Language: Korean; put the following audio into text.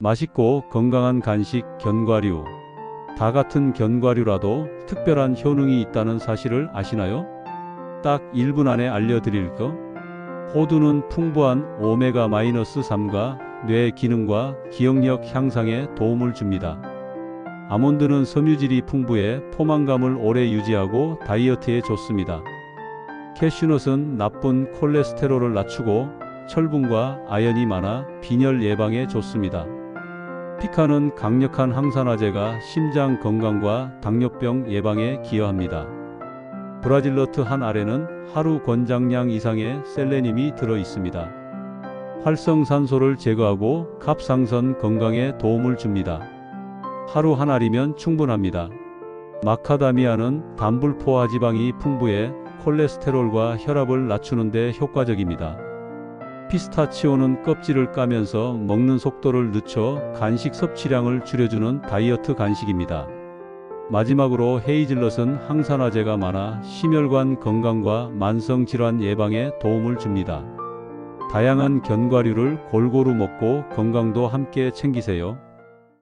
맛있고 건강한 간식 견과류. 다 같은 견과류라도 특별한 효능이 있다는 사실을 아시나요? 딱 1분 안에 알려드릴 거. 호두는 풍부한 오메가-3과 뇌 기능과 기억력 향상에 도움을 줍니다. 아몬드는 섬유질이 풍부해 포만감을 오래 유지하고 다이어트에 좋습니다. 캐슈넛은 나쁜 콜레스테롤을 낮추고 철분과 아연이 많아 빈혈 예방에 좋습니다. 피카는 강력한 항산화제가 심장 건강과 당뇨병 예방에 기여합니다. 브라질너트 한 알에는 하루 권장량 이상의 셀레늄이 들어 있습니다. 활성산소를 제거하고 갑상선 건강에 도움을 줍니다. 하루 한 알이면 충분합니다. 마카다미아는 단불포화 지방이 풍부해 콜레스테롤과 혈압을 낮추는 데 효과적입니다. 피스타치오는 껍질을 까면서 먹는 속도를 늦춰 간식 섭취량을 줄여주는 다이어트 간식입니다. 마지막으로 헤이즐넛은 항산화제가 많아 심혈관 건강과 만성 질환 예방에 도움을 줍니다. 다양한 견과류를 골고루 먹고 건강도 함께 챙기세요.